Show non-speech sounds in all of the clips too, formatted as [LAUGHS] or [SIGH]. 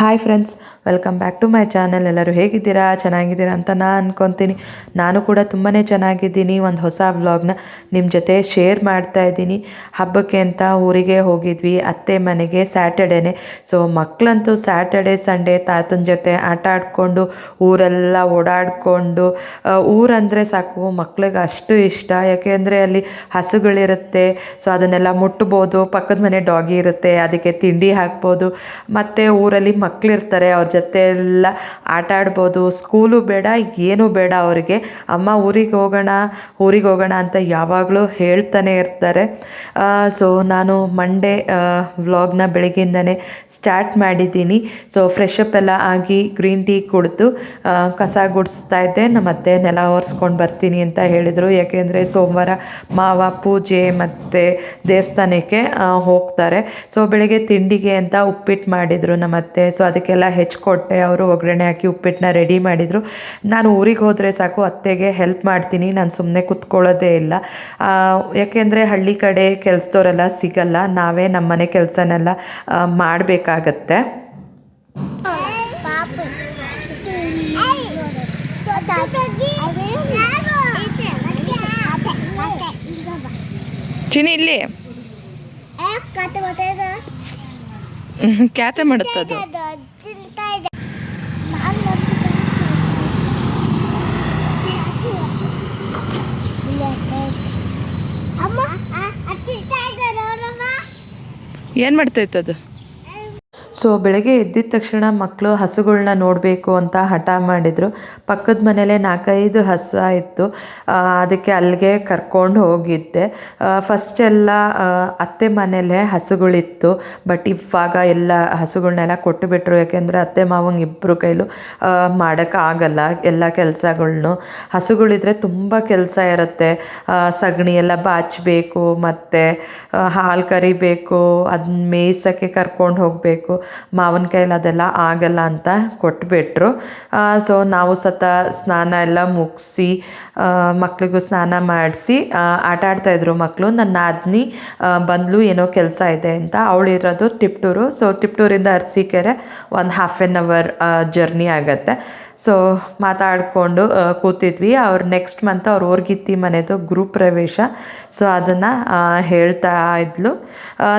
Hi friends welcome back to my channel ಎಲ್ಲರೂ ಹೇಗಿದ್ದೀರಾ? ಚೆನ್ನಾಗಿದ್ದೀರಾ ಅಂತ ನಾನು ಅಂದ್ಕೊತೀನಿ ನಾನು ಕೂಡ ತುಂಬಾ ಚೆನ್ನಾಗಿದ್ದೀನಿ. ಒಂದು ಹೊಸ ವ್ಲಾಗ್ನ ನಿಮ್ಮ ಜೊತೆ ಶೇರ್ ಮಾಡ್ತಾ ಇದ್ದೀನಿ. ಹಬ್ಬಕ್ಕೆ ಅಂತ ಊರಿಗೆ ಹೋಗಿದ್ವಿ. ಅತ್ತೆ ಮನೆಗೆ ಸ್ಯಾಟರ್ಡೇನೆ ಸೊ ಮಕ್ಕಳಂತೂ ಸ್ಯಾಟರ್ಡೇ ಸಂಡೇ ತಾತನ ಜೊತೆ ಆಟ ಆಡಿಕೊಂಡು, ಊರೆಲ್ಲ ಓಡಾಡಿಕೊಂಡು ಊರಂದರೆ ಸಾಕು. ಮಕ್ಳಿಗೆ ಅಷ್ಟು ಇಷ್ಟ. ಯಾಕೆಂದರೆ ಅಲ್ಲಿ ಹಸುಗಳಿರುತ್ತೆ. ಸೊ ಅದನ್ನೆಲ್ಲ ಮುಟ್ಬೋದು. ಪಕ್ಕದ ಮನೆ ಡಾಗಿ ಇರುತ್ತೆ. ಅದಕ್ಕೆ ತಿಂಡಿ ಹಾಕ್ಬೋದು. ಮತ್ತು ಊರಲ್ಲಿ ಮಕ್ಕಳಿರ್ತಾರೆ ಅವ್ರ ಜೊತೆ ಎಲ್ಲ ಆಟ ಆಡ್ಬೋದು ಸ್ಕೂಲು ಬೇಡ, ಏನೂ ಬೇಡ ಅವರಿಗೆ. ಅಮ್ಮ ಊರಿಗೆ ಹೋಗೋಣ ಊರಿಗೆ ಹೋಗೋಣ ಅಂತ ಯಾವಾಗಲೂ ಹೇಳ್ತಾನೆ ಇರ್ತಾರೆ. ಸೊ ನಾನು ಮಂಡೇ ವ್ಲಾಗ್ನ ಬೆಳಗ್ಗಿಂದನೇ ಸ್ಟಾರ್ಟ್ ಮಾಡಿದ್ದೀನಿ. ಸೊ ಫ್ರೆಶ್ ಅಪ್ ಎಲ್ಲ ಆಗಿ ಗ್ರೀನ್ ಟೀ ಕುಡಿದು ಕಸ ಗುಡಿಸ್ತಾ ಇದ್ದೆ. ಅತ್ತೆ ನೆಲ ಒರೆಸ್ಕೊಂಡು ಬರ್ತೀನಿ ಅಂತ ಹೇಳಿದರು. ಯಾಕೆಂದರೆ ಸೋಮವಾರ ಮಾವ ಪೂಜೆ ಮತ್ತು ದೇವಸ್ಥಾನಕ್ಕೆ ಹೋಗ್ತಾರೆ. ಸೊ ಬೆಳಗ್ಗೆ ತಿಂಡಿಗೆ ಅಂತ ಉಪ್ಪಿಟ್ಟು ಮಾಡಿದರು ನಮ್ಮ ಅತ್ತೆ ಸೊ ಅದಕ್ಕೆಲ್ಲ ಹೆಚ್ಕೊಟ್ಟೆ. ಅವರು ಒಗ್ಗರಣೆ ಹಾಕಿ ಉಪ್ಪಿಟ್ಟನ್ನ ರೆಡಿ ಮಾಡಿದರು. ನಾನು ಊರಿಗೆ ಹೋದರೆ ಸಾಕು, ಅತ್ತೆಗೆ ಹೆಲ್ಪ್ ಮಾಡ್ತೀನಿ. ನಾನು ಸುಮ್ಮನೆ ಕುತ್ಕೊಳ್ಳೋದೇ ಇಲ್ಲ. ಯಾಕೆಂದರೆ ಹಳ್ಳಿ ಕಡೆ ಕೆಲಸದವರೆಲ್ಲ ಸಿಗಲ್ಲ. ನಾವೇ ನಮ್ಮನೆ ಕೆಲಸನೆಲ್ಲ ಮಾಡಬೇಕಾಗತ್ತೆ. ಚಿನಿ ಇಲ್ಲಿ. [LAUGHS] ಕ್ಯಾತೆ ಮಾಡುತ್ತದು ಏನು ಮಾಡ್ತೈತದು ಸೊ ಬೆಳಗ್ಗೆ ಎದ್ದಿದ ತಕ್ಷಣ ಮಕ್ಕಳು ಹಸುಗಳನ್ನ ನೋಡಬೇಕು ಅಂತ ಹಠ ಮಾಡಿದರು. ಪಕ್ಕದ ಮನೇಲೆ ನಾಲ್ಕೈದು ಹಸು ಇತ್ತು. ಅದಕ್ಕೆ ಅಲ್ಲಿಗೆ ಕರ್ಕೊಂಡು ಹೋಗಿದ್ದೆ. ಫಸ್ಟ್ ಎಲ್ಲ ಅತ್ತೆ ಮನೇಲೆ ಹಸುಗಳಿತ್ತು. ಬಟ್ ಇವಾಗ ಎಲ್ಲ ಹಸುಗಳನ್ನೆಲ್ಲ ಕೊಟ್ಟು ಬಿಟ್ಟರು ಯಾಕೆಂದರೆ ಅತ್ತೆ ಮಾವಂಗೆ ಇಬ್ಬರು ಕೈಲೂ ಮಾಡೋಕ್ಕಾಗಲ್ಲ ಎಲ್ಲ ಕೆಲಸಗಳ್ನು. ಹಸುಗಳಿದ್ರೆ ತುಂಬ ಕೆಲಸ ಇರುತ್ತೆ. ಸಗಣಿ ಎಲ್ಲ ಬಾಚಬೇಕು, ಮತ್ತು ಹಾಲು ಕರಿಬೇಕು ಅದನ್ನ ಮೇಯ್ಸೋಕ್ಕೆ ಕರ್ಕೊಂಡು ಹೋಗಬೇಕು. ಮಾವನ ಅದೆಲ್ಲ ಆಗಲ್ಲ ಅಂತ ಕೊಟ್ಬಿಟ್ರು. ಸೊ ನಾವು ಸತ ಸ್ನಾನ ಎಲ್ಲ ಮುಗಿಸಿ ಮಕ್ಳಿಗೂ ಸ್ನಾನ ಮಾಡಿಸಿ ಆಟ ಆಡ್ತಾಯಿದ್ರು ಮಕ್ಕಳು ನನ್ನ ಅದ್ನಿ ಬಂದಲು ಏನೋ ಕೆಲಸ ಇದೆ ಅಂತ. ಅವಳಿರೋದು ಟಿಪ್ಟೂರು ಸೊ ಟಿಪ್ಟೂರಿಂದ ಅರಸೀಕೆರೆ ಒಂದು ಹಾಫ್ ಆನ್ ಅವರ್ ಜರ್ನಿ ಆಗುತ್ತೆ. ಸೊ ಮಾತಾಡಿಕೊಂಡು ಕೂತಿದ್ವಿ. ಅವ್ರು ನೆಕ್ಸ್ಟ್ ಮಂತ್ ಅವ್ರು ಓರ್ಗಿತ್ತಿ ಮನೆದು ಗ್ರೂಪ್ ಪ್ರವೇಶ. ಸೊ ಅದನ್ನು ಹೇಳ್ತಾ ಇದ್ಲು.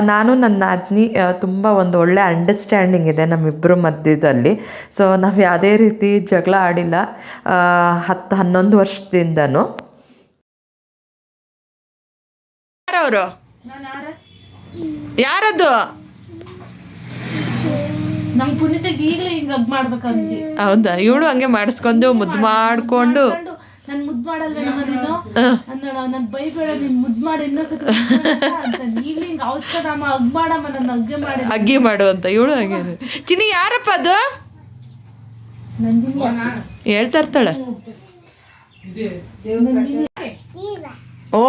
ನಾನು ನನ್ನ ಅಜ್ಞಿ ತುಂಬ ಒಂದು ಒಳ್ಳೆ ಅಂಡರ್ಸ್ಟ್ಯಾಂಡಿಂಗ್ ಇದೆ ನಮ್ಮಿಬ್ಬರ ಮಧ್ಯದಲ್ಲಿ. ಸೊ ನಾವು ಯಾವುದೇ ರೀತಿ ಜಗಳ ಆಡಿಲ್ಲ. ಹತ್ತು, ಹನ್ನೊಂದು ವರ್ಷದಿಂದನೂ. ಯಾರದು? ನಮ್ ಪುನೀತಿಗೆ ಈಗಲೇ ಹಿಂಗ್ ಅಗ್ ಮಾಡ್ಬೇಕಂತ. ಹೌದಾ? ಇವಳು ಹಂಗೆ ಮಾಡಿಸ್ಕೊಂಡು ಮುದ್ದು ಮಾಡ್ಕೊಂಡು ನನ್ ಮುದ್ ಮಾಡಲ್ವೇ ನಮ್ಮನೇನು ಅನ್ನೋಣ ನನ್ ಬೈಬೇಡ ನೀನ್ ಮುದ್ ಮಾಡಿ ಇನ್ನೊಂದ್ಸತಿ ಈಗಲೇ ಹಿಂಗ ಅವಸ್ಕರಮ್ಮ ಅಗ್ ಮಾಡಮ್ಮ ನನ್ನ ಅಗ್ಗೆ ಮಾಡಿ. ಅಗ್ಗಿ ಮಾಡು ಅಂತ. ಇವಳು ಹಂಗೆ ಚಿನ್ನಿ ಯಾರಪ್ಪ ಅದು? ನಂದಿನಿ ಹೇಳ್ತಾ ಇರ್ತಾಳೆ. ಓ.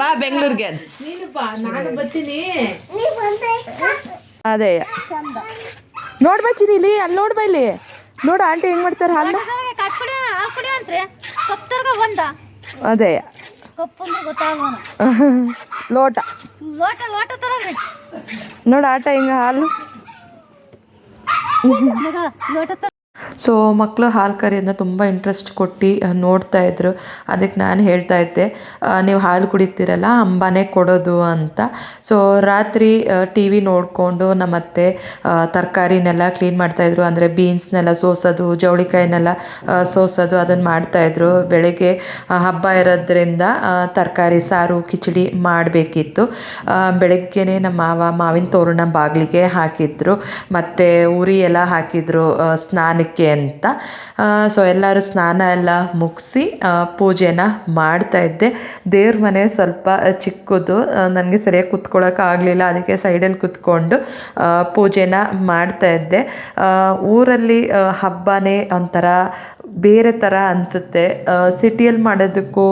ಬಾ. ಬೆಂಗಳೂರಿಗೆ. ಅದೇ. ನೋಡ್ಬಾ ಚಿನಿ ಇಲ್ಲಿ ಅಲ್ಲಿ ನೋಡ್ಬಾ ಇಲ್ಲಿ. ನೋಡು ಆಂಟಿ ಹೆಂಗ್ ಮಾಡ್ತಾರೆ ಹಾಲು ಅದೇ. [LAUGHS] ಲೋಟ. ಲೋಟ ಲೋಟ ತರಲ್ರಿ ನೋಡು ಆಟ ಹಿಂಗ ಹಾಲು. ಲೋಟ ಸೊ ಮಕ್ಕಳು ಹಾಲು ಕರೆಯೋದನ್ನ ತುಂಬ ಇಂಟ್ರೆಸ್ಟ್ ಕೊಟ್ಟು ನೋಡ್ತಾ ಇದ್ರು. ಅದಕ್ಕೆ ನಾನು ಹೇಳ್ತಾ ಇದ್ದೆ ನೀವು ಹಾಲು ಕುಡಿತೀರಲ್ಲ ಅಂಬಾನೇ ಕೊಡೋದು ಅಂತ. ಸೊ ರಾತ್ರಿ ಟಿ ವಿ ನೋಡಿಕೊಂಡು ನಮ್ಮತ್ತೆ ತರಕಾರಿನೆಲ್ಲ ಕ್ಲೀನ್ ಮಾಡ್ತಾಯಿದ್ರು ಅಂದರೆ ಬೀನ್ಸ್ನೆಲ್ಲ ಸೋಸೋದು ಜವಳಿಕಾಯಿನೆಲ್ಲ ಸೋಸೋದು ಅದನ್ನು ಮಾಡ್ತಾಯಿದ್ರು ಬೆಳಗ್ಗೆ ಹಬ್ಬ ಇರೋದ್ರಿಂದ ತರಕಾರಿ ಸಾರು ಕಿಚಡಿ ಮಾಡಬೇಕಿತ್ತು. ಬೆಳಗ್ಗೆನೆ ನಮ್ಮ ಮಾವ ಮಾವಿನ ತೋರಣ ಬಾಗಿಲಿಗೆ ಹಾಕಿದ್ರು. ಮತ್ತು ಉರಿ ಎಲ್ಲ ಹಾಕಿದ್ರು ಆ, ಸ್ನಾನಕ್ಕೆ ಅಂತ. ಸೊ ಎಲ್ಲರೂ ಸ್ನಾನ ಎಲ್ಲ ಮುಗಿಸಿ ಪೂಜೆನ ಮಾಡ್ತಾ ಇದ್ದೆ. ದೇವ್ರ ಮನೆ ಸ್ವಲ್ಪ ಚಿಕ್ಕದು ನನಗೆ ಸರಿಯಾಗಿ ಕುತ್ಕೊಳ್ಳೋಕೆ ಆಗಲಿಲ್ಲ, ಅದಕ್ಕೆ ಸೈಡಲ್ಲಿ ಕುತ್ಕೊಂಡು ಪೂಜೆನ ಮಾಡ್ತಾ ಇದ್ದೆ. ಊರಲ್ಲಿ ಹಬ್ಬನೇ ಒಂಥರ ಬೇರೆ ಥರ ಅನಿಸುತ್ತೆ. ಸಿಟಿಯಲ್ಲಿ ಮಾಡೋದಕ್ಕೂ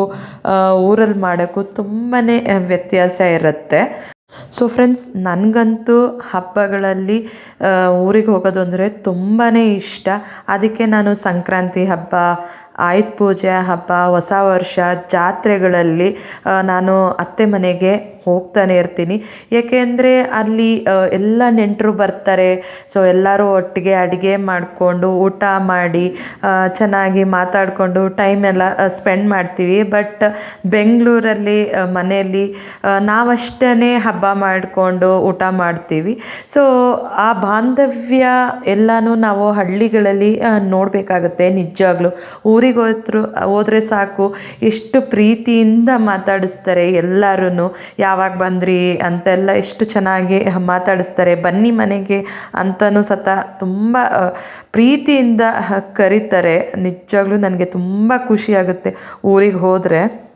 ಊರಲ್ಲಿ ಮಾಡೋಕ್ಕೂ ತುಂಬಾ ವ್ಯತ್ಯಾಸ ಇರುತ್ತೆ. ಸೊ ಫ್ರೆಂಡ್ಸ್ ನನಗಂತೂ ಹಬ್ಬಗಳಲ್ಲಿ ಊರಿಗೆ ಹೋಗೋದು ಅಂದರೆ ತುಂಬಾ ಇಷ್ಟ. ಅದಕ್ಕೆ ನಾನು ಸಂಕ್ರಾಂತಿ ಹಬ್ಬ ಆಯುಧ ಪೂಜೆ, ಹಬ್ಬ, ಹೊಸ ವರ್ಷ, ಜಾತ್ರೆಗಳಲ್ಲಿ ನಾನು ಅತ್ತೆ ಮನೆಗೆ ಹೋಗ್ತಾನೆ ಇರ್ತೀನಿ. ಏಕೆಂದರೆ ಅಲ್ಲಿ ಎಲ್ಲ ನೆಂಟರು ಬರ್ತಾರೆ. ಸೊ ಎಲ್ಲರೂ ಒಟ್ಟಿಗೆ ಅಡುಗೆ ಮಾಡಿಕೊಂಡು, ಊಟ ಮಾಡಿ ಚೆನ್ನಾಗಿ ಮಾತಾಡಿಕೊಂಡು ಟೈಮ್ ಎಲ್ಲ ಸ್ಪೆಂಡ್ ಮಾಡ್ತೀವಿ. ಬಟ್ ಬೆಂಗಳೂರಲ್ಲಿ ಮನೆಯಲ್ಲಿ ನಾವಷ್ಟೇ ಹಬ್ಬ ಮಾಡಿಕೊಂಡು ಊಟ ಮಾಡ್ತೀವಿ. ಸೊ ಆ ಬಾಂಧವ್ಯ ಎಲ್ಲನೂ ನಾವು ಹಳ್ಳಿಗಳಲ್ಲಿ ನೋಡಬೇಕಾಗತ್ತೆ ನಿಜವಾಗ್ಲೂ. ಊರಿಗೆ ಹೋದ್ರು, ಹೋದ್ರೆ ಸಾಕು. ಎಷ್ಟು ಪ್ರೀತಿಯಿಂದ ಮಾತಾಡಿಸ್ತಾರೆ ಎಲ್ಲರೂ ಯಾವಾಗ ಬಂದ್ರಿ ಅಂತೆಲ್ಲ ಎಷ್ಟು ಚೆನ್ನಾಗಿ ಮಾತಾಡಿಸ್ತಾರೆ. ಬನ್ನಿ ಮನೆಗೆ ಅಂತಲೂ ಸತ ತುಂಬ ಪ್ರೀತಿಯಿಂದ ಕರೀತಾರೆ. ನಿಜವಾಗ್ಲೂ ನನಗೆ ತುಂಬ ಖುಷಿಯಾಗುತ್ತೆ ಊರಿಗೆ ಹೋದರೆ.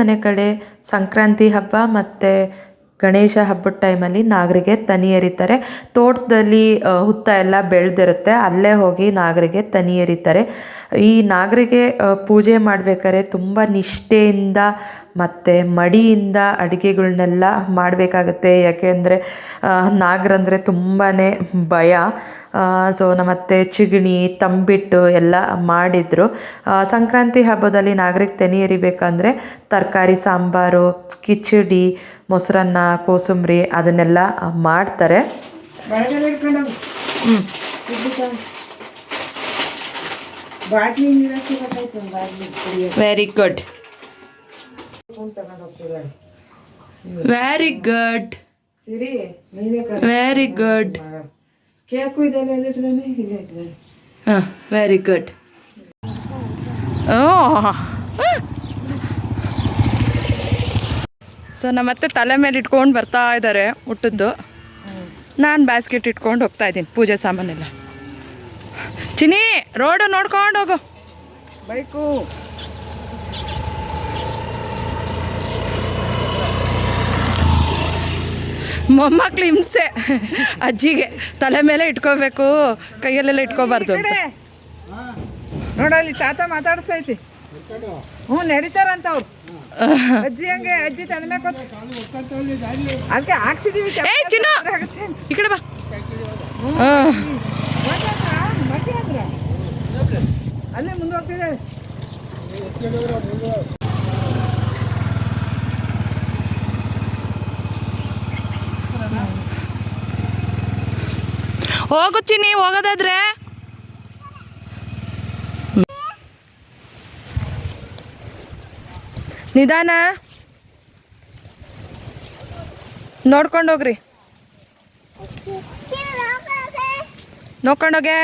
ಮನೆ ಕಡೆ ಸಂಕ್ರಾಂತಿ ಹಬ್ಬ ಮತ್ತು ಗಣೇಶ ಹಬ್ಬದ ಟೈಮಲ್ಲಿ ನಾಗರಿಗೆ ತನಿ ಎರಿತಾರೆ. ತೋಟದಲ್ಲಿ ಹುತ್ತ ಎಲ್ಲ ಬೆಳೆದಿರುತ್ತೆ. ಅಲ್ಲೇ ಹೋಗಿ ನಾಗರಿಗೆ ತನಿ ಎರಿತಾರೆ. ಈ ನಾಗರಿಗೆ ಪೂಜೆ ಮಾಡಬೇಕಾದ್ರೆ ತುಂಬ ನಿಷ್ಠೆಯಿಂದ ಮತ್ತು ಮಡಿಯಿಂದ ಅಡುಗೆಗಳನ್ನೆಲ್ಲ ಮಾಡಬೇಕಾಗತ್ತೆ. ಯಾಕೆಂದರೆ ನಾಗರಂದರೆ ತುಂಬಾ ಭಯ. ಸೊ ನಮ್ಮತ್ತೆ ಚಿಗಣಿ ತಂಬಿಟ್ಟು ಎಲ್ಲ ಮಾಡಿದರು. ಸಂಕ್ರಾಂತಿ ಹಬ್ಬದಲ್ಲಿ ನಾಗರಿಕ ತೆನೆ ಎರಿಬೇಕಂದ್ರೆ ತರಕಾರಿ ಸಾಂಬಾರು ಕಿಚಡಿ ಮೊಸರನ್ನ ಕೋಸಂಬರಿ ಅದನ್ನೆಲ್ಲ ಮಾಡ್ತಾರೆ. ಬಾಟ್ಲಿ ನೀರಕ್ಕೆ ಗೊತ್ತಾಯ್ತು bottle very good very good Siri ನೀನೇ ವೆರಿ ಗುಡ್ ಕೇಕು ಇದೆಲ್ಲ ಹಾಂ ವೆರಿ ಗುಡ್ ಸೊ ನಮ್ಮತ್ತೆ ತಲೆ ಮೇಲೆ ಇಟ್ಕೊಂಡು ಬರ್ತಾ ಇದ್ದಾರೆ ಊಟದ್ದು ನಾನು ಬ್ಯಾಸ್ಕೆಟ್ ಇಟ್ಕೊಂಡು ಹೋಗ್ತಾ ಇದ್ದೀನಿ ಪೂಜೆ ಸಾಮಾನೆಲ್ಲ. ಚಿನಿ ರೋಡು ನೋಡ್ಕೊಂಡು ಹೋಗು. ಬೈಕು. ಮೊಮ್ಮಕ್ಳು ಹಿಂಸೆ. ಅಜ್ಜಿಗೆ ತಲೆ ಮೇಲೆ ಇಟ್ಕೋಬೇಕು ಕೈಯಲ್ಲೆಲ್ಲ ಇಟ್ಕೋಬಾರ್ದು ಅಂತ. ನೋಡಲ್ಲಿ ತಾತ ಮಾತಾಡ್ಸೈತಿ. ಹ್ಞೂ ನಡೀತಾರಂತ ಅವ್ರು ಅಜ್ಜಿ ಹಂಗೆ ಅಜ್ಜಿ ತಲೆ ಮೇಲೆ ಅದಕ್ಕೆ ಹಾಕ್ಸಿದೀವಿ. ಈ ಕಡೆ ಬಾ. ಅಲ್ಲೇ ಮುಂದೆ ಹೋಗ್ತಿದ್ದಾಳೆ. ಹೋಗುತ್ತೀನಿ ಹೋಗೋದಾದ್ರೆ. ನಿಧಾನ. ನೋಡ್ಕೊಂಡೋಗ್ರಿ ನೋಡ್ಕೊಂಡೋಗೆ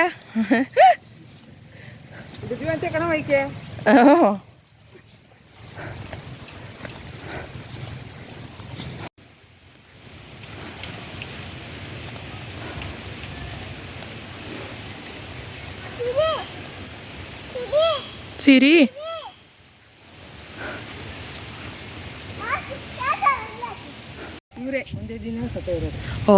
ಸಿರಿ. ಇವರೇ ಒಂದೇ ದಿನ ಸತ್ತ ಇರೋದು ಓ.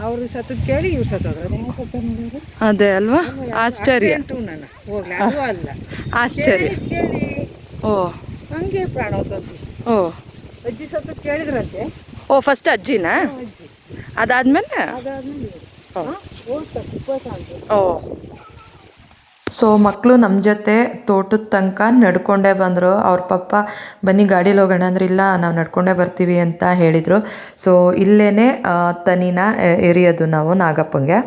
ಅವ್ರು ಸತ್ತದ್ ಕೇಳಿ ಇವ್ರು ಸತ್ತೋದ್ರು ಅದು ಸತ್ತ ನೋಡಿದ್ರು ಅದೇ ಅಲ್ವಾ? ಆಶ್ಚರ್ಯ. ಉಂಟು ನಾನು. ಹೋಗ್ಲಿ ಅದು ಅಲ್ಲ. ಆಶ್ಚರ್ಯ. ಕೇಳಿ ಓ. ಹಂಗೆ ಪ್ರಾಣ ಹೋತಂತೆ. ಓ. ಅಜ್ಜಿ ಸತ್ತದ್ ಕೇಳಿದ್ರಂತೆ. ಓ ಫಸ್ಟ್ ಅಜ್ಜಿನ? ಅಜ್ಜಿ. ಅದಾದ್ಮೇಲೆ? ಅದಾದ್ಮೇಲೆ ಓ. ಓ. ಸೊ ಮಕ್ಕಳು ನಮ್ಮ ಜೊತೆ ತೋಟದ ತನಕ ನಡ್ಕೊಂಡೇ ಬಂದರು. ಅವ್ರ ಪಪ್ಪ ಬನ್ನಿ ಗಾಡೀಲಿ ಹೋಗೋಣ. ಅಂದ್ರೆ ಇಲ್ಲ ನಾವು ನಡ್ಕೊಂಡೇ ಬರ್ತೀವಿ ಅಂತ ಹೇಳಿದರು. ಸೊ ಇಲ್ಲೇ ತನಿನ ಎ- ಎರಿಯೋದು ನಾವು ನಾಗಪ್ಪಂಗೆ.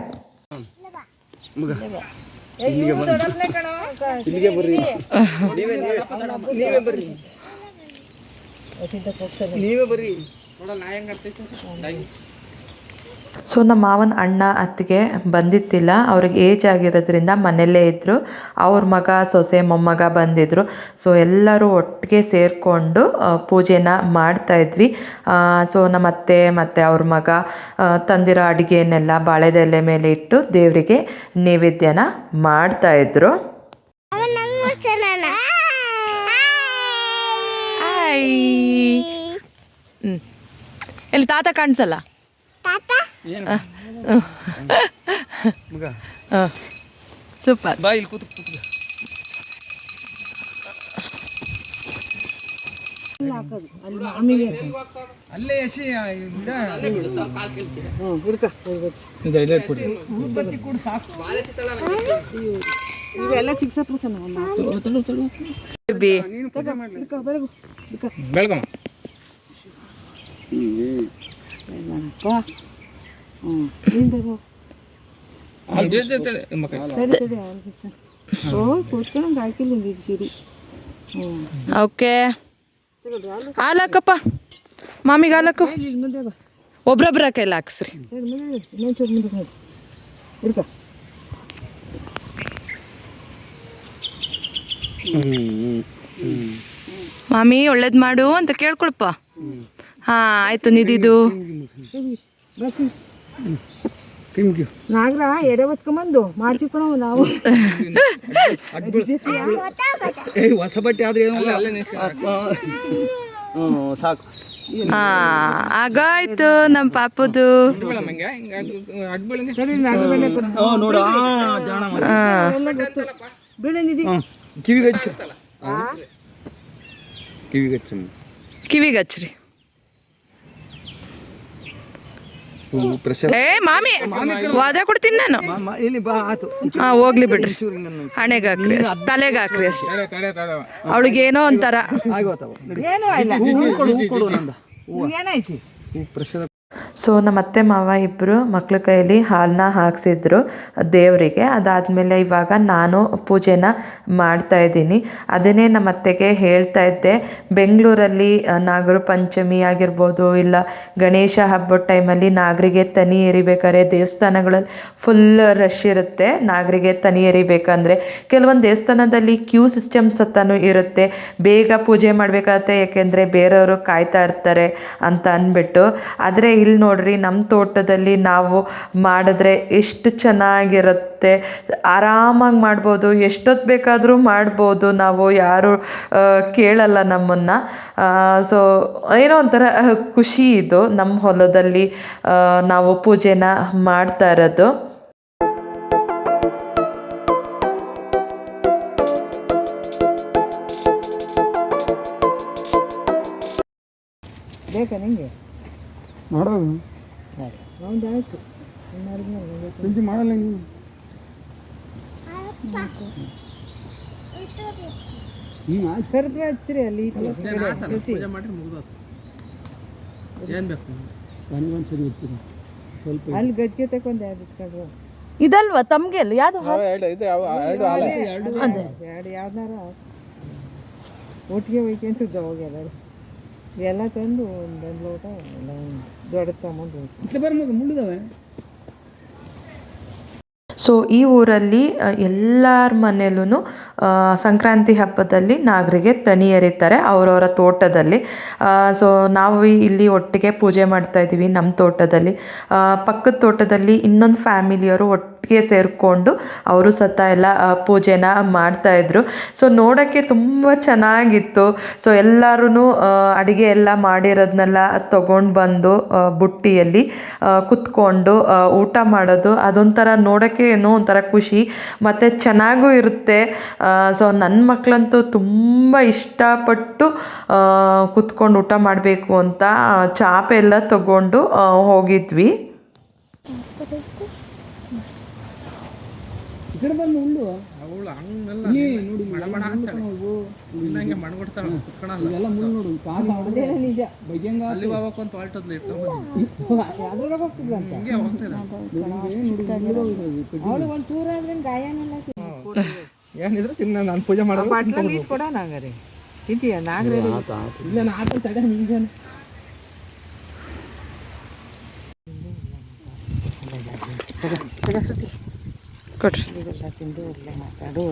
ಸೊ ನಮ್ಮ ಮಾವನ ಅಣ್ಣ ಅತ್ತಿಗೆ ಬಂದಿತ್ತಿಲ್ಲ. ಅವ್ರಿಗೆ ಏಜ್ ಆಗಿರೋದ್ರಿಂದ ಮನೆಯಲ್ಲೇ ಇದ್ದರು ಅವ್ರ ಮಗ ಸೊಸೆ ಮೊಮ್ಮಗ ಬಂದಿದ್ದರು ಸೊ ಎಲ್ಲರೂ ಒಟ್ಟಿಗೆ ಸೇರಿಕೊಂಡು ಪೂಜೆನ ಮಾಡ್ತಾಯಿದ್ವಿ ಸೊ ನಮ್ಮ ಅತ್ತೆ ಮತ್ತು ಅವ್ರ ಮಗ ತಂದಿರೋ ಅಡುಗೆಯನ್ನೆಲ್ಲ ಬಾಳೆದೆಲೆ ಮೇಲೆ ಇಟ್ಟು ದೇವರಿಗೆ ನೈವೇದ್ಯನ ಮಾಡ್ತಾಯಿದ್ರು ಎಲ್ಲಿ ತಾತ ಕಾಣಿಸಲ್ಲ? ಸೂಪರ್. ಬಾ ಇಲ್ಲಿ ಕೂತು ಅಲ್ಲೇ ಎಸಿ ಇವೆಲ್ಲ ಸಿಕ್ಸಪ್ಪ ಹ್ಞೂ ಸರಿ ತಡಿ ಅವ್ರಿಗೆ ಸ- ಓ ಕೂತ್ಕೊಂಡಂಗೆ ಹಾಕಿಲ್ಲ ಸೀರೆ. ಹ್ಞೂ ಓಕೆ. ಹಾಲಕ್ಕಪ್ಪ ಮಾಮಿಗೆ ಹಾಲಕ್ಕು ಇಲ್ಲಿ ಮುಂದೆ ಬಾ. ಒಬ್ರೊಬ್ರ ಕೈಲಿ ಹಾಕ್ಸ್ರಿ. ಮಾಮಿ ಒಳ್ಳೇದು ಮಾಡು ಅಂತ ಕೇಳ್ಕೊಳಪ್ಪ. ಹಾಂ ಆಯಿತು ನಿಧಿದು ಬಸ್ ನಾಗರ ಎಡೆ ಹೊತ್ಕೊಂಬಂದು ಮಾಡ್ತೀವಿ ಕಣೋ ನಾವು. ಹೊಸ ಬಟ್ಟೆ ಆದ್ರೆ ಸಾಕು. ಹಾಂ ಆಗಾಯ್ತು ನಮ್ಮ ಪಾಪದು. ಸರಿ ನಾಗರ ಬೆಳೆ ಕೊಡು. ಹ್ಞೂ ನೋಡು ಆ ಜಾಣ ಮಾಡಿ ಎಲ್ಲ ಗೊತ್ತು ಬಿಡು ನಿಧಿ ಹ್ಞೂ ಕಿವಿಗೆ ಹಚ್ಚು ಕಿವಿಗೆ ಹಚ್ಚು ಕಿವಿಗೆ ಹಚ್ರಿ ಏ ಮಾಮಿ ವಾದ ಕೊಡ್ತೀನಿ ನಾನು. ಮಾಮ ಇಲ್ಲಿ ಬಾ ಆತು. ಹಾಂ ಹೋಗ್ಲಿ ಬಿಡ್ರಿ. ಚೂರಿ ನನ್ನ ಹಣೆಗೆ ಹಾಕ್ರಿ ಅಷ್ಟ್ ತಲೆಗೆ ಹಾಕ್ರಿ ಅಷ್ಟೇ. ಅವಳಿಗೆ ಏನೋ ಒಂಥರ. ಆಗೋತವ ನೋಡಿ ಏನೂ ಇಲ್ಲ ಹೂ ಕೊಡು ಹೂ ಕೊಡು ನಂದ. ಏನೈತಿ ಹೂ ಪ್ರಸಾದ. ಸೊ ನಮ್ಮ ಅತ್ತೆ ಮಾವ ಇಬ್ಬರು ಮಕ್ಳ ಕೈಯಲ್ಲಿ ಹಾಲನ್ನ ಹಾಕ್ಸಿದ್ರು ದೇವರಿಗೆ. ಅದಾದಮೇಲೆ ಇವಾಗ ನಾನು ಪೂಜೆನ ಮಾಡ್ತಾ ಇದ್ದೀನಿ. ಅದನ್ನೇ ನಮ್ಮ ಅತ್ತೆಗೆ ಹೇಳ್ತಾ ಇದ್ದೆ. ಬೆಂಗಳೂರಲ್ಲಿ ನಾಗರ ಪಂಚಮಿ ಆಗಿರ್ಬೋದು, ಇಲ್ಲ ಗಣೇಶ ಹಬ್ಬದ ಟೈಮಲ್ಲಿ ನಾಗರಿಗೆ ತನಿ ಎರಿಬೇಕಾದ್ರೆ ದೇವಸ್ಥಾನಗಳಲ್ಲಿ ಫುಲ್ ರಶ್ ಇರುತ್ತೆ ನಾಗರಿಗೆ ತನಿ ಎರಿಬೇಕಂದ್ರೆ. ಕೆಲವೊಂದು ದೇವಸ್ಥಾನದಲ್ಲಿ ಕ್ಯೂ ಸಿಸ್ಟಮ್ಸ್ ಹತ್ತನೂ ಇರುತ್ತೆ. ಬೇಗ ಪೂಜೆ ಮಾಡಬೇಕಾಗತ್ತೆ, ಯಾಕೆಂದರೆ ಬೇರೆಯವರು ಕಾಯ್ತಾ ಇರ್ತಾರೆ ಅಂತ ಅಂದ್ಬಿಟ್ಟು. ಆದರೆ ಇಲ್ಲಿ ನೋಡ್ರಿ ನಮ್ಮ ತೋಟದಲ್ಲಿ ನಾವು ಮಾಡಿದ್ರೆ ಎಷ್ಟು ಚೆನ್ನಾಗಿರುತ್ತೆ. ಆರಾಮಾಗಿ ಮಾಡ್ಬೋದು ಎಷ್ಟೊತ್ತು ಬೇಕಾದರೂ ಮಾಡ್ಬೋದು. ನಾವು ಯಾರು ಕೇಳಲ್ಲ ನಮ್ಮನ್ನು. ಸೊ ಏನೋ ಒಂಥರ ಖುಷಿ ಇದು ನಮ್ಮ ಹೊಲದಲ್ಲಿ ನಾವು ಪೂಜೆನ ಮಾಡ್ತಾ ಇರೋದು. ಬೇಕಾ ನಿಂಗೆ? ಮಾಡೋದು ಆಯ್ತು ಸಂಜೆ ಮಾಡಲ್ಲ ನೀವು ಹಚ್ಚಿರಿ ಅಲ್ಲಿ ಸ್ವಲ್ಪ ಗದ್ಗೆ ತಗೊಂಡು ಎರಡು ಇಟ್ಕೊಂಡ್ರು? ಇದಲ್ವಾ ತಮಗೆ ಯಾವುದು ಎರಡು ಯಾವ್ದಾರ. ಒಟ್ಟಿಗೆ ಹೋಗಿ ಅನ್ಸುತ್ತೆ ಅವಾಗೆಲ್ಲ ಎಲ್ಲ ತಂದು ಒಂದೊಂದು ಲೋಟ ಎಲ್ಲ ದೊಡ್ಡ ತಗೊಂಡು ಹೋಯ್ತು ಇಟ್ಲೆ ಬರ್ಬೋದು ಮುಳ್ಳಿದಾವೆ ಸೊ ಈ ಊರಲ್ಲಿ ಎಲ್ಲರ ಮನೆಯಲ್ಲೂ ಸಂಕ್ರಾಂತಿ ಹಬ್ಬದಲ್ಲಿ ನಾಗರಿಗೆ ತನಿ ಎರಿತಾರೆ ಅವರವರ ತೋಟದಲ್ಲಿ. ಸೊ ನಾವು ಇಲ್ಲಿ ಒಟ್ಟಿಗೆ ಪೂಜೆ ಮಾಡ್ತಾ ಇದ್ದೀವಿ ನಮ್ಮ ತೋಟದಲ್ಲಿ. ಪಕ್ಕದ ತೋಟದಲ್ಲಿ ಇನ್ನೊಂದು ಫ್ಯಾಮಿಲಿಯವರು ಒಟ್ಟಿಗೆ ಸೇರಿಕೊಂಡು ಅವರು ಸತ ಎಲ್ಲ ಪೂಜೆನ ಮಾಡ್ತಾಯಿದ್ರು ಸೊ ನೋಡೋಕ್ಕೆ ತುಂಬ ಚೆನ್ನಾಗಿತ್ತು. ಸೊ ಎಲ್ಲರೂ ಅಡುಗೆ ಎಲ್ಲ ಮಾಡಿರೋದನ್ನೆಲ್ಲ ತೊಗೊಂಡು ಬಂದು ಬುಟ್ಟಿಯಲ್ಲಿ ಕುತ್ಕೊಂಡು ಊಟ ಮಾಡೋದು ಅದೊಂಥರ ನೋಡೋಕ್ಕೆ ಏನೋ ಒಂಥರ ಖುಷಿ. ಮತ್ತು ಚೆನ್ನಾಗೂ ಇರುತ್ತೆ. ಸೊ ನನ್ನ ಮಕ್ಕಳಂತೂ ತುಂಬ ಇಷ್ಟಪಟ್ಟು ಕುತ್ಕೊಂಡು ಊಟ ಮಾಡಬೇಕು ಅಂತ ಚಾಪೆ ಎಲ್ಲ ತಗೊಂಡು ಮುಳ್ಳು ಇಲ್ಲಿ ನೋಡಿ ಮುಳ್ಳು ನೋಡು ಕಾಲು ನಿಜ ಬೈಯಂಗ ಅವಳು ಒಂದು ಚೂರು ಆದ್ರೆ ಗಾಯನೆಲ್ಲ ಏನಿದ್ರೆ ತಿನ್ನ ನಾನು ಪೂಜೆ ಮಾಡಲ್ಲ ಕೊಡ ನಾಗರಿ ನಾಗರಿ ಇಲ್ಲ ನಾ ಆತ ತಡೆ ನಿಂಗೇನು ಕೊಡ್ರಿ. ತಿಂದು ಒಳ್ಳೆ ಮಾತಾಡು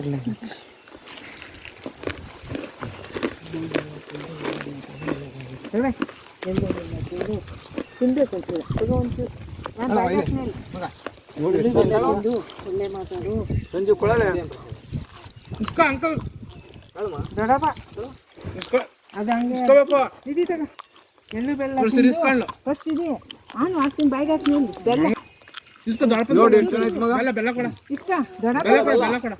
ತಿಂದು ತಿನ್ಬೇಕು ಒಂಚೂರು. ನಾನು ತಿಂದು ಒಳ್ಳೆ ಮಾತಾಡು. ಸಂಜೆ ಕೊಳಲೆ ಇಸ್ಕೊ ಅಂಕಲ್. ಅದು ಹಂಗೆ. ಎಳ್ಳು ಬೆಲ್ಲ ಫಸ್ಟ್ ಇದೆ. ನಾನು ಹಾಕ್ತೀನಿ ಬಾಯಿಗೆ ಹಾಕ್ತೀನಿ. ಬೆಲ್ಲ ದೊಡ್ಡ ನೋಡಿ ಬೆಲ್ಲ ಬೆಲ್ಲ ಕೊಡ. ಇಷ್ಟ ಬೆಲ್ಲ ಕೊಡ ಬೆಲ್ಲ ಕೊಡ.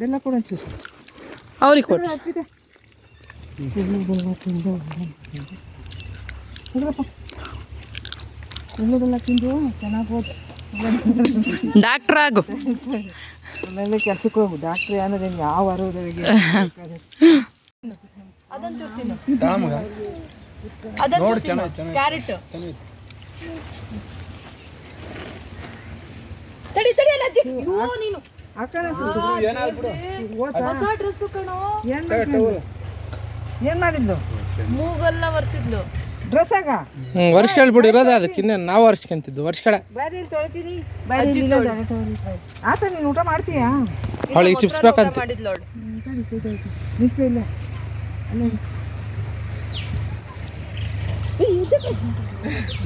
ಬೆಲ್ಲ ಕೊಡು ಒಂಚೂರು. ಅವ್ರಿಗೆ ಕೊಡು. ಬೆಲ್ಲ ತಿಂದು ಚೆನ್ನಾಗಿ ಹೋದ್ ಡಾಕ್ಟ್ರ್ ಆಗು. ಆಮೇಲೆ ಕೆಲ್ಸಕ್ಕೆ ಹೋಗು. ಡಾಕ್ಟ್ರ್ ಅನ್ನೋದೇನು ಯಾವ ಅದನ್ನ ನೋಡಿ ಚೆನ್ನಾಗಿ ಚೆನ್ನಾಗಿ. ಕ್ಯಾರೆಟ್. ತಡಿ ತಡಿ ಅಲ್ಲ ಅಜ್ಜಿ. ನೀನು. ಹೊಸ ಡ್ರೆಸ್ಸು ಕಣೋ. ಏನ್ ಮೂಗೆಲ್ಲ ಒರೆಸಿದ್ಲು. ಡ್ರೆಸ್ ಆಗ ಹ್ಞೂ ವರ್ಷಗಳು ಬಿಡಿ ಇರೋದೇ ಅದಕ್ಕೆ. ಇನ್ನೇನು ನಾವು ವರ್ಷಕ್ಕಿಂತಿದ್ದು ವರ್ಷಗಳ. ಬಾರಿ ಇಲ್ಲಿ ತೊಳಿತೀನಿ. ಬಾರಿ ಇಲ್ಲಿ ಇಲ್ಲ, direct ಹೋಗಿ. ಆತ ನೀನು ಊಟ ಮಾಡ್ತೀಯಾ? ಅವಳಿಗೆ ಚಿಪ್ಸ್ಬೇಕಂತ ಮಾಡಿದ್ಲು ಅವಳು ನಿಂತು ಇಲ್ಲ. ಅಲ್ಲೇ.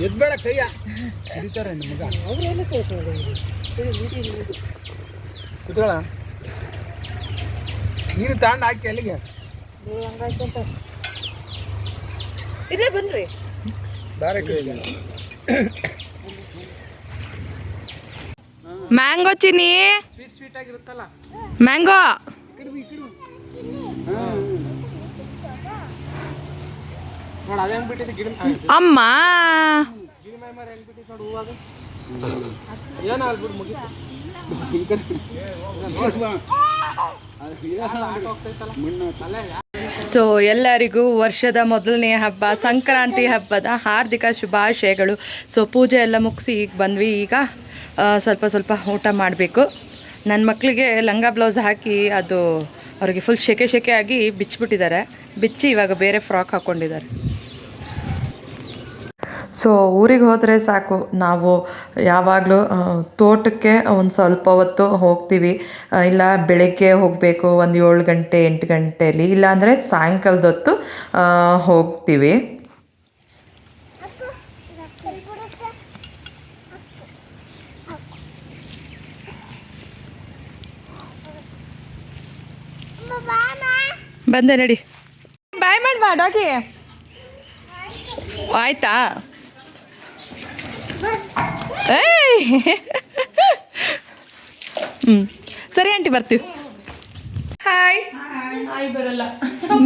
ಎದ್ಬೇಡ ಕೈಯ. ಹಿಡಿತಾರೆ ನಿಮಗ. ಕುತ್ಕೊಳ್ಳ. ನೀರು ತಗೊಂಡು ಹಾಕಿ ಅಲ್ಲಿಗೆ. ಇಲ್ಲೇ ಬಂದ್ರಿ ಬೇರೆ ಕೈಗೆ. ಮ್ಯಾಂಗೋ ಚಿನಿ. ಸ್ವೀಟ್ ಸ್ವೀಟ್ ಆಗಿರುತ್ತಲ್ಲ. ಮ್ಯಾಂಗೋ ನೋಡಿ ಅದೇ ಬಿಟ್ಟಿದ್ದು ಗಿಡ ಅಮ್ಮ ಗಿಡ ಮರ ಹೆಂಗ್ ಬಿಟ್ಟಿದ್ದು ನೋಡು ಹೂವಾಗ ಏನೋ ಅಲ್ಲಿ ಬಿಡು ಮುಗೀತು ಈ ಕಡೆ ನೋಡ್ಬಾ. ಅದು ಇದೇನೋ ಹಾಕೋಗ್ತೈತಲ್ಲ. ಅಲ್ಲೇ ಸೊ ಎಲ್ಲರಿಗೂ ವರ್ಷದ ಮೊದಲನೇ ಹಬ್ಬ ಸಂಕ್ರಾಂತಿ ಹಬ್ಬದ ಹಾರ್ದಿಕ ಶುಭಾಶಯಗಳು. ಸೊ ಪೂಜೆ ಎಲ್ಲ ಮುಗಿಸಿ ಈಗ ಬಂದ್ವಿ. ಈಗ ಸ್ವಲ್ಪ ಸ್ವಲ್ಪ ಊಟ ಮಾಡಬೇಕು. ನನ್ನ ಮಕ್ಕಳಿಗೆ ಲಂಗ ಬ್ಲೌಸ್ ಹಾಕಿ ಅದು ಅವ್ರಿಗೆ ಫುಲ್ ಶೆಕೆ ಶೆಕೆ ಆಗಿ ಬಿಚ್ಚಿಬಿಟ್ಟಿದ್ದಾರೆ. ಬಿಚ್ಚಿ ಇವಾಗ ಬೇರೆ ಫ್ರಾಕ್ ಹಾಕ್ಕೊಂಡಿದ್ದಾರೆ ಸೊ ಊರಿಗೆ ಹೋದರೆ ಸಾಕು. ನಾವು ಯಾವಾಗಲೂ ತೋಟಕ್ಕೆ ಒಂದು ಸ್ವಲ್ಪ ಹೊತ್ತು ಹೋಗ್ತೀವಿ. ಇಲ್ಲ ಬೆಳಗ್ಗೆ ಹೋಗಬೇಕು ಒಂದು ಏಳು ಗಂಟೆ ಎಂಟು ಗಂಟೆಯಲ್ಲಿ ಇಲ್ಲಾಂದರೆ ಸಾಯಂಕಾಲದ ಹೊತ್ತು ಹೋಗ್ತೀವಿ. ಬಂದೆ ನಡಿ. ಬಾಯ್ ಮಾಡಿ ಮಾಡೋಕೆ ಆಯ್ತಾ? ಏಯ್. ಹ್ಞೂ ಸರಿ ಆಂಟಿ ಬರ್ತೀವಿ. ಹಾಯ್ ಬರಲ್ಲ.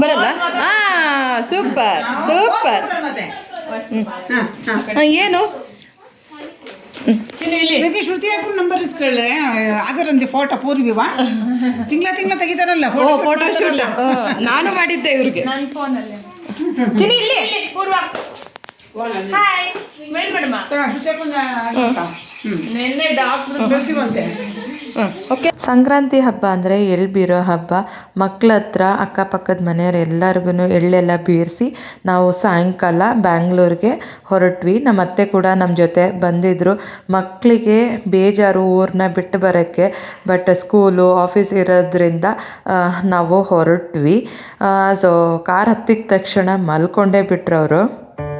ಬರಲ್ಲ? ಹಾಂ ಸೂಪರ್ ಸೂಪರ್. ಏನು? ಶ್ರುತಿ ಹಾಕೊಂಡು ನಂಬರ್ ಇಸ್ಕೊಳ್ಳ್ರೆ ಅದರಂತೆ ಫೋಟೋ ಪೂರ್ವಿವಾ? ತಿಂಗಳ ತಿಂಗಳ ತೆಗಿತಾರಲ್ಲ ಓ ಫೋಟೋ ಶೂಟ್ ನಾನು ಮಾಡಿದ್ದೆ ಇವ್ರಿಗೆ. ನನ್ನ ನಿನ್ನೆ ಡಾಕ್ಟ್ರ್ ಓಕೆ ಸಂಕ್ರಾಂತಿ ಹಬ್ಬ ಅಂದರೆ ಎಳ್ಳು ಬೀರೋ ಹಬ್ಬ ಮಕ್ಳ ಹತ್ರ ಅಕ್ಕಪಕ್ಕದ ಮನೆಯವ್ರು ಎಲ್ಲರಿಗೂ ಎಳ್ಳೆಲ್ಲ ಬೀರಿಸಿ ನಾವು ಸಾಯಂಕಾಲ ಬ್ಯಾಂಗ್ಳೂರಿಗೆ ಹೊರಟ್ವಿ. ನಮ್ಮ ಅತ್ತೆ ಕೂಡ ನಮ್ಮ ಜೊತೆ ಬಂದಿದ್ದರು ಮಕ್ಕಳಿಗೆ ಬೇಜಾರು ಊರನ್ನ ಬಿಟ್ಟು ಬರೋಕ್ಕೆ ಬಟ್ ಸ್ಕೂಲು ಆಫೀಸ್ ಇರೋದ್ರಿಂದ ನಾವು ಹೊರಟ್ವಿ. ಸೊ ಕಾರ್ ಹತ್ತಿದ ತಕ್ಷಣ ಮಲ್ಕೊಂಡೇ ಬಿಟ್ರವರು. ಅವರು